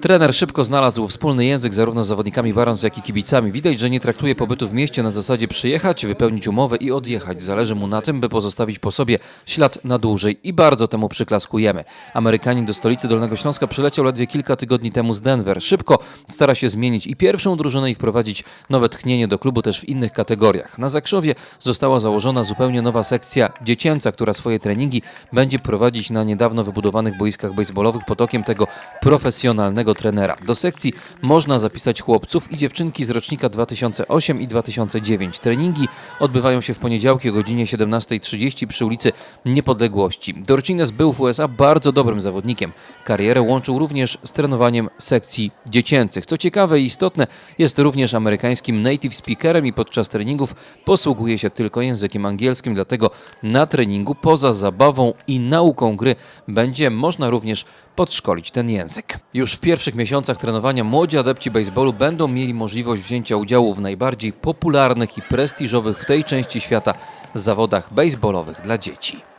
Trener szybko znalazł wspólny język zarówno z zawodnikami Barons, jak i kibicami. Widać, że nie traktuje pobytu w mieście na zasadzie przyjechać, wypełnić umowę i odjechać. Zależy mu na tym, by pozostawić po sobie ślad na dłużej i bardzo temu przyklaskujemy. Amerykanin do stolicy Dolnego Śląska przyleciał ledwie kilka tygodni temu z Denver. Szybko stara się zmienić i pierwszą drużynę i wprowadzić nowe tchnienie do klubu też w innych kategoriach. Na Zakrzowie została założona zupełnie nowa sekcja dziecięca, która swoje treningi będzie prowadzić na niedawno wybudowanych boiskach baseballowych pod okiem tego profesjonalnego trenera. Do sekcji można zapisać chłopców i dziewczynki z rocznika 2008 i 2009. Treningi odbywają się w poniedziałki o godzinie 17.30 przy ulicy Niepodległości. Dorcines był w USA bardzo dobrym zawodnikiem. Karierę łączył również z trenowaniem sekcji dziecięcych. Co ciekawe i istotne, jest również amerykańskim native speakerem i podczas treningów posługuje się tylko językiem angielskim, dlatego na treningu poza zabawą i nauką gry będzie można również podszkolić ten język. Już w pierwszych miesiącach trenowania młodzi adepci baseballu będą mieli możliwość wzięcia udziału w najbardziej popularnych i prestiżowych w tej części świata zawodach baseballowych dla dzieci.